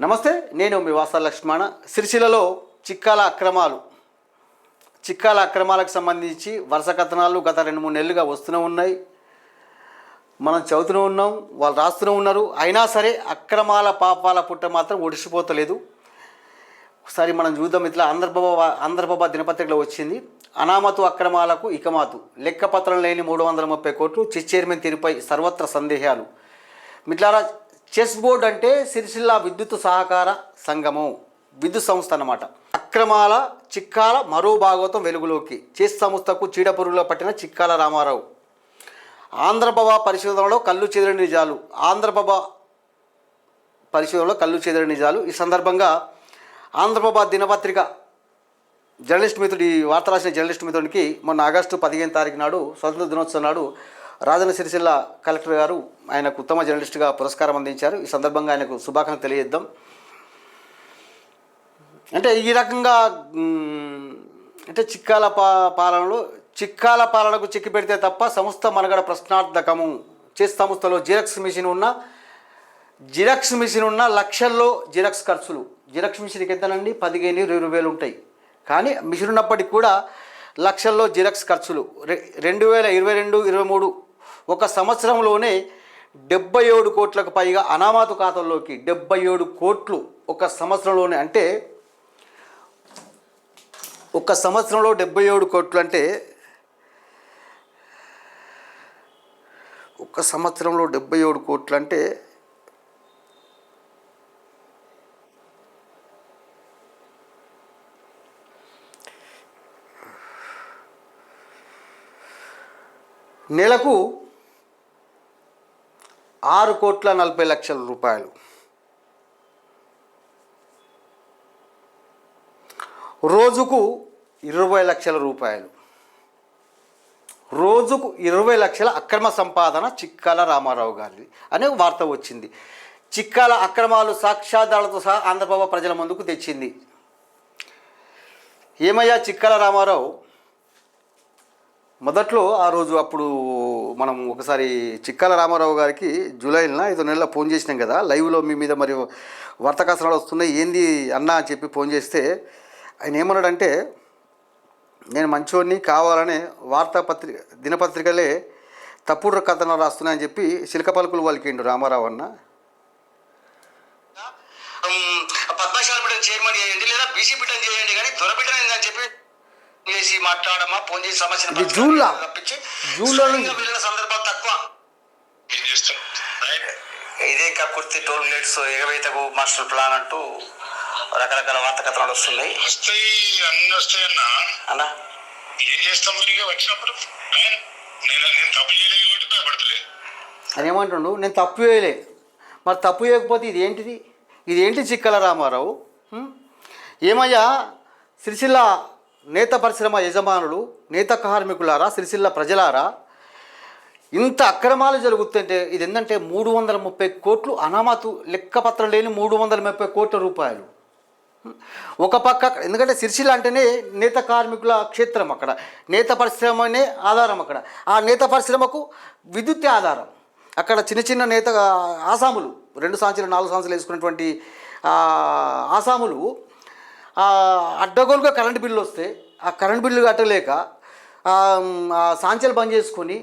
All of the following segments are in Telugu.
నమస్తే నేను మీ వాస లక్ష్మణ. సిరిసిల్లలో చిక్కాల అక్రమాలు. చిక్కాల అక్రమాలకు సంబంధించి వరుస కథనాలు గత రెండు మూడు నెలలుగా వస్తూనే ఉన్నాయి. మనం చదువుతూనే ఉన్నాం వాళ్ళు రాస్తూనే ఉన్నారు. అయినా సరే అక్రమాల పాపాల పుట్ట మాత్రం ఒడిసిపోతలేదు. ఒకసారి మనం చూద్దాం ఇట్లా ఆంధ్రబాబా ఆంధ్రబాబా దినపత్రికలో వచ్చింది. అనామతు అక్రమాలకు ఇకమాతు. లెక్కపత్రం లేని మూడు వందల ముప్పై కోట్లు చిస్ తీరుపై సర్వత్ర సందేహాలు. మిట్లారా చెస్ బోర్డ్ అంటే సిరిసిల్ల విద్యుత్ సహకార సంఘము విద్యుత్ సంస్థ అన్నమాట. అక్రమాల చిక్కాల మరో భాగవతం వెలుగులోకి. చెస్ సంస్థకు చీడపురుగులో పట్టిన చిక్కాల రామారావు. ఆంధ్రప్రభ పరిశోధనలో కళ్ళు చెదిరిన నిజాలు. ఆంధ్రప్రభ పరిశోధనలో కళ్ళు చెదిరిన నిజాలు. ఈ సందర్భంగా ఆంధ్రప్రభ దినపత్రిక జర్నలిస్ట్ మిత్రుడు ఈ వార్త రాసిన జర్నలిస్ట్ మిత్రుడికి మొన్న ఆగస్టు పదిహేను తారీఖు నాడు స్వతంత్ర దినోత్సవం నాడు రాజన్న సిరిసిల్ల కలెక్టర్ గారు ఆయనకు ఉత్తమ జర్నలిస్ట్గా పురస్కారం అందించారు. ఈ సందర్భంగా ఆయనకు శుభాకాంక్షలు తెలియజేద్దాం. అంటే ఈ రకంగా అంటే చిక్కాల పా పాలనలో చిక్కాల పాలనకు చిక్కి పెడితే తప్ప సంస్థ మనగడ ప్రశ్నార్థకము చేసి సంస్థలో జిరాక్స్ మిషన్ ఉన్న జిరాక్స్ మిషన్ ఉన్న లక్షల్లో జిరాక్స్ ఖర్చులు. జిరాక్స్ మిషన్కి ఎంతనండి? పదిహేను ఇరవై వేలు ఉంటాయి. కానీ మిషన్ ఉన్నప్పటికీ కూడా లక్షల్లో జిరాక్స్ ఖర్చులు. రె రెండు వేల ఇరవై రెండు ఇరవై మూడు ఒక సంవత్సరంలోనే డెబ్బై ఏడు కోట్లకు పైగా అనామాతు ఖాతాల్లోకి డెబ్బై ఏడు కోట్లు ఒక సంవత్సరంలోనే అంటే ఒక సంవత్సరంలో డెబ్బై ఏడు కోట్లు అంటే ఒక సంవత్సరంలో డెబ్బై ఏడు కోట్లు అంటే నెలకు ఆరు కోట్ల నలభై లక్షల రూపాయలు. రోజుకు ఇరవై లక్షల రూపాయలు. రోజుకు ఇరవై లక్షల అక్రమ సంపాదన చిక్కాల రామారావు గారి అనే వార్త వచ్చింది. చిక్కాల అక్రమాలు సాక్ష్యాధారాలతో సహా ఆంధ్రప్రభ ప్రజల ముందుకు తెచ్చింది. ఏమయ్యా చిక్కాల రామారావు? మొదట్లో ఆ రోజు అప్పుడు మనం ఒకసారి చిక్కాల రామారావు గారికి జూలైలో ఐదో నెలలో ఫోన్ చేసినాం కదా లైవ్లో మీ మీద మరి వార్తా వస్తున్నాయి ఏంది అన్నా అని చెప్పి ఫోన్ చేస్తే ఆయన ఏమన్నాడంటే నేను మంచోడిని కావాలనే వార్తాపత్రిక దినపత్రికలే తప్పుడు కథనాలు రాస్తున్నాయని చెప్పి శిల్క పలుకులు వాళ్ళకిండు రామారావు అన్న. పద్మశాల చైర్మన్ చేయండి లేదా బీసీ బిడ్డను చేయండి కానీ చెప్పి చేసి మాట్లాడమా? ఫోన్ చేసి సమస్యను జూన్లో. తప్పించి జూన్లో వెళ్ళిన సందర్భాలు తక్కువ. ఇదే కక్కుర్తి టోల్ గేట్స్ ఎగవేతకు మాస్టర్ ప్లాన్ అంటూ రకరకాల వార్త కథనాలు వస్తున్నాయి. వస్తాయి అన్ని వస్తాయి అన్న. అన్నా? ఏం చేస్తాం మరి ఇక వచ్చినప్పుడు? నేను నేను తప్పు చేయలేదు కాబట్టి భయపడతలేదు. అని ఏమంటుండు? నేను తప్పు చేయలే మరి తప్పు చేయకపోతే ఇది ఏంటిది ఇది ఏంటి చిక్కల రామారావు? హ్మ్? ఏమయ్యా? సిరిసిల్ల నేత పరిశ్రమ యజమానులు నేత కార్మికులారా సిరిసిల్ల ప్రజలారా ఇంత అక్రమాలు జరుగుతుంటే ఇది ఏంటంటే మూడు వందల ముప్పై కోట్లు అనామతు లెక్కపత్రం లేని మూడు వందల ముప్పై కోట్ల రూపాయలు. ఒక పక్క ఎందుకంటే సిరిసిల్ల అంటేనే నేత కార్మికుల క్షేత్రం అక్కడ. నేత పరిశ్రమనే ఆధారం అక్కడ. ఆ నేత పరిశ్రమకు విద్యుత్ ఆధారం. అక్కడ చిన్న చిన్న నేత ఆసాములు రెండు సంవత్సరాలు నాలుగు సంవత్సరాలు వేసుకున్నటువంటి ఆసాములు అడ్డగోలుగా కరెంటు బిల్లు వస్తే ఆ కరెంట్ బిల్లు కట్టలేక సాంచలు బంద్ చేసుకొని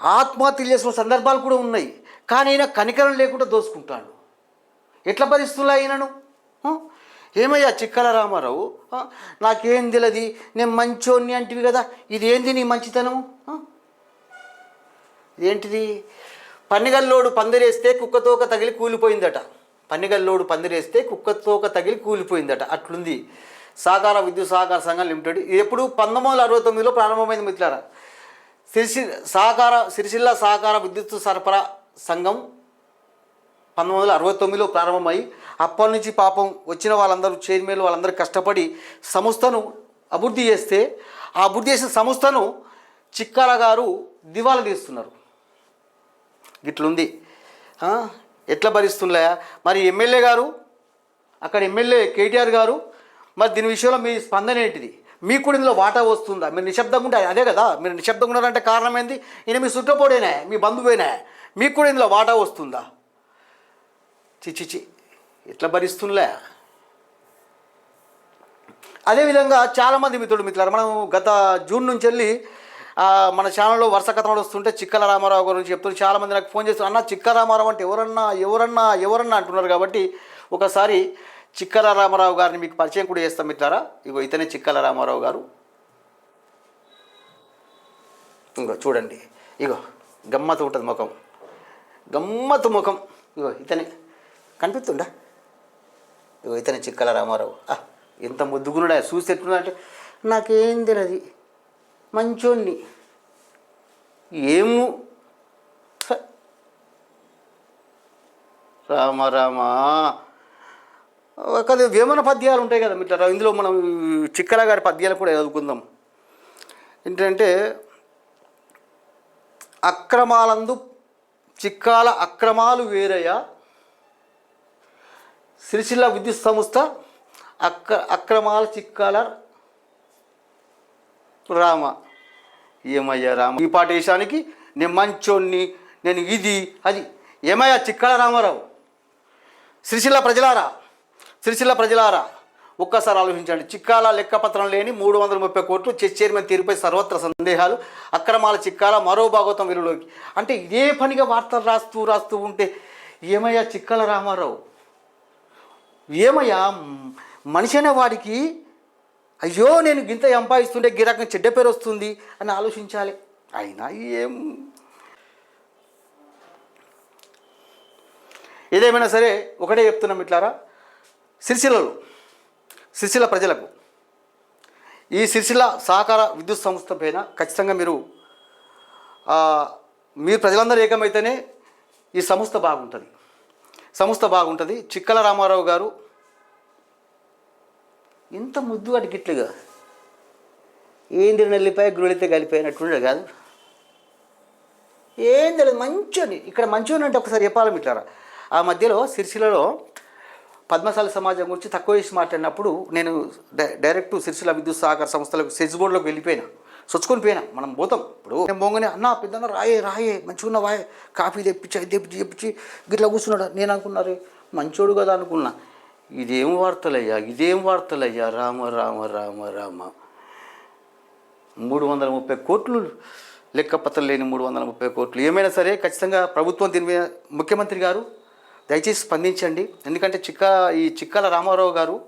ఆత్మహత్యలు చేసిన సందర్భాలు కూడా ఉన్నాయి. కానీ ఆయన కనికరం లేకుండా దోసుకుంటాడు. ఎట్లా భరిస్తున్నా ఈయనను? ఏమయ్యా చిక్కల రామారావు? నాకేం తెలియదు నేను మంచోన్ని అంటివి కదా. ఇది ఏంది నీ మంచితనము ఏంటిది ఇదేంటిది? పన్నిగల్లోడు పందిరేస్తే కుక్కతోక తగిలి కూలిపోయిందట. పన్నిగల్లోడు పందిరేస్తే కుక్కతోక తగిలి కూలిపోయిందట. అట్లుంది. సహకార విద్యుత్ సహకార సంఘం లిమిటెడ్. ఇది ఎప్పుడు పంతొమ్మిది వందల అరవై తొమ్మిదిలో ప్రారంభమైంది మిత్రులారా? సిరిసి సహకార సిరిసిల్ల సహకార విద్యుత్ సరఫరా సంఘం పంతొమ్మిది వందల అరవై తొమ్మిదిలో ప్రారంభమై అప్పటి నుంచి పాపం వచ్చిన వాళ్ళందరూ చైర్మన్లు వాళ్ళందరూ కష్టపడి సంస్థను అభివృద్ధి చేస్తే ఆ అభివృద్ధి చేసిన సంస్థను చిక్కాల గారు దివాలా తీస్తున్నారు. ఇట్లుంది. ఎట్లా భరిస్తుందా మరి ఎమ్మెల్యే గారు అక్కడ ఎమ్మెల్యే కేటీఆర్ గారు మరి దీని విషయంలో మీ స్పందన ఏంటిది? మీకు కూడా ఇందులో వాటా వస్తుందా? మీరు నిశ్శబ్దంగా ఉంటే అదే కదా? మీరు నిశ్శబ్దంగా ఉన్నారంటే కారణం ఏంది? ఈయన మీ చుట్టపోడేనా మీ బంధువేనా. మీకు కూడా ఇందులో వాటా వస్తుందా? చి ఎట్లా భరిస్తుంలే అదేవిధంగా చాలామంది మిత్రుడు మిత్రులు మనం గత జూన్ నుంచి వెళ్ళి మన ఛానల్లో వరుస కథనాలు వస్తుంటే చిక్కల రామారావు గురించి చెప్తున్నారు. చాలామంది నాకు ఫోన్ చేస్తున్నారు. అన్న చిక్కల రామారావు అంటే ఎవరన్నా ఎవరన్నా ఎవరన్నా అంటున్నారు కాబట్టి ఒకసారి చిక్కల రామారావు గారిని మీకు పరిచయం కూడా చేస్తాం మిత్రారా ఇగో ఇతనే చిక్కల రామారావు గారు. ఇంకో చూడండి. ఇగో గమ్మత్తు ఉంటుంది ముఖం. గమ్మత్తు ముఖం. ఇగో ఇతనే. కనిపిస్తుందా? ఇగో ఇతనే చిక్కల రామారావు. ఎంత ముద్దుగునుడా చూసి ఎట్లున్నా అంటే నాకేం తెలియదు మంచోన్ని ఏము రామ రామ. ఒక వేమన పద్యాలు ఉంటాయి కదా ఇట్లా ఇందులో మనం చిక్కల గారి పద్యాలు కూడా చదువుకుందాం. ఏంటంటే అక్రమాలందు చిక్కాల అక్రమాలు వేరయ్య. సిరిసిల్ల విద్యుత్ సంస్థ అక్ర అక్రమాల చిక్కాల రామ. ఏమయ్యా రామ? ఈ పాట వేసానికి నేను మంచోన్ని నేను ఇది అది. ఏమయ్యా చిక్కల రామారావు? సిరిసిల్ల ప్రజలారా? సిరిసిల్ల ప్రజలారా? ఒక్కసారి ఆలోచించండి. చిక్కాల లెక్కపత్రం లేని మూడు వందల ముప్పై కోట్లు చెస్ చైర్మన్ తీరుపై సర్వత్ర సందేహాలు అక్రమాల చిక్కాల మరో భాగవతం వెలుగులోకి. అంటే ఇదే పనిగా వార్తలు రాస్తూ రాస్తూ ఉంటే ఏమయ్యా చిక్కల రామారావు? ఏమయ్యా? మనిషి అనే వాడికి అయ్యో నేను గింత సంపాదిస్తుంటే గిరాకం చెడ్డ పేరు వస్తుంది అని ఆలోచించాలి. అయినా ఏం? ఏదేమైనా సరే ఒకటే చెప్తున్నాం ఇట్లారా సిరిసిల్లలో సిరిసిల్ల ప్రజలకు ఈ సిరిసిల్ల సహకార విద్యుత్ సంస్థ పైన ఖచ్చితంగా మీరు మీరు ప్రజలందరూ ఏకమైతేనే ఈ సంస్థ బాగుంటుంది. సంస్థ బాగుంటుంది. చిక్కల రామారావు గారు ఇంత ముద్దు అటు గిట్లుగా ఏంది నెల్లిపాయ గుడితే కలిపోయినట్టుండే కాదు. ఏం తెలియదు మంచోని. ఇక్కడ మంచోని అంటే ఒకసారి చెప్పాలి మిట్లారా ఆ మధ్యలో సిరిసిలలో పద్మశాల సమాజం గురించి తక్కువ చేసి మాట్లాడినప్పుడు నేను డై- డైరెక్ట్ సిరిసిల విద్యుత్ సహకార సంస్థలకు సెజ్ బోర్డులోకి వెళ్ళిపోయినా. సొచ్చుకొని పోయినా. మనం పోతాం. ఇప్పుడు నేను పోగానే అన్న పెద్దన్న రాయే రాయే. మంచిగా ఉన్న వాయే. కాఫీ తెప్పించి అది తెప్పించి తెప్పించి. గిట్లా కూర్చున్నాడు? నేను అనుకున్నారు మంచోడు కదా అనుకున్నా. ఇదేం వార్తలయ్యా? ఇదేం వార్తలయ్యా? రామ రామ రామ రామ. మూడు వందల ముప్పై కోట్లు లెక్కపత్రం లేని మూడు వందల ముప్పై కోట్లు. ఏమైనా సరే ఖచ్చితంగా ప్రభుత్వం దీని మీద ముఖ్యమంత్రి గారు దయచేసి స్పందించండి. ఎందుకంటే చిక్క ఈ చిక్కల రామారావు గారు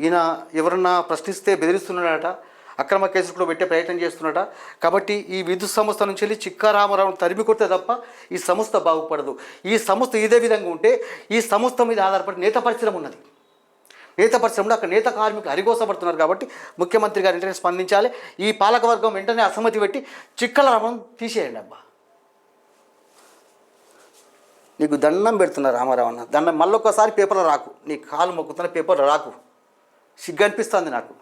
ఈయన ఎవరన్నా ప్రశ్నిస్తే బెదిరిస్తున్నాడట. అక్రమ కేసులు కూడా పెట్టే ప్రయత్నం చేస్తున్నాడట కాబట్టి ఈ విద్యుత్ సంస్థ నుంచి వెళ్ళి చిక్కారామరావును తరిమి కొడితే తప్ప ఈ సంస్థ బాగుపడదు. ఈ సంస్థ ఇదే విధంగా ఉంటే ఈ సంస్థ మీద ఆధారపడి నేత పరిశ్రమ ఉన్నది. నేత పరిశ్రమలో అక్కడ నేత కార్మికులు అరిగోసపడుతున్నారు కాబట్టి ముఖ్యమంత్రి గారు వెంటనే స్పందించాలి. ఈ పాలకవర్గం వెంటనే అసమ్మతి పెట్టి చిక్కలరామం తీసేయండి అబ్బా. నీకు దండం పెడుతున్నా రామారావు అన్న. దండం మళ్ళొకసారి పేపర్లో రాకు. నీ కాలు మొక్కుతున్న పేపర్లో రాకు. సిగ్గు అనిపిస్తుంది నాకు.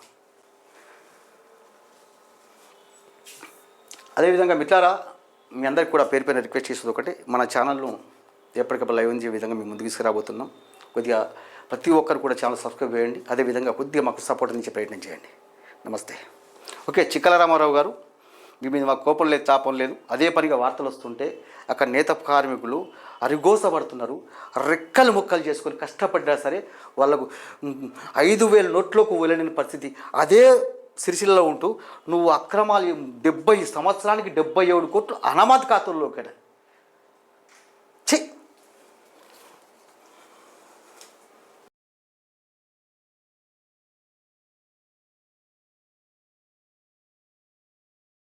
అదేవిధంగా మిట్లారా మీ అందరికి కూడా పేరు పైన రిక్వెస్ట్ చేసేది ఒకటి మన ఛానల్ను ఎప్పటికప్పుడు లైవ్ ఉంచే విధంగా మేము ముందుకు తీసుకురాబోతున్నాం. కొద్దిగా ప్రతి ఒక్కరు కూడా ఛానల్ సబ్స్క్రైబ్ చేయండి. అదేవిధంగా కొద్దిగా మాకు సపోర్ట్ అందించే ప్రయత్నం చేయండి. నమస్తే. ఓకే చిక్కల రామారావు గారు మీ మీద మాకు కోపం లేదు తాపం లేదు. అదే పనిగా వార్తలు వస్తుంటే అక్కడ నేత కార్మికులు అరిగోసపడుతున్నారు. రెక్కలు ముక్కలు చేసుకొని కష్టపడ్డా సరే వాళ్ళకు ఐదు వేల నోట్లోకి వెళ్ళలేని పరిస్థితి. అదే సిరిసిల్లలో ఉంటూ నువ్వు అక్రమాలు డెబ్బై సంవత్సరానికి డెబ్బై ఏడు కోట్లు అనామతి ఖాతాల్లో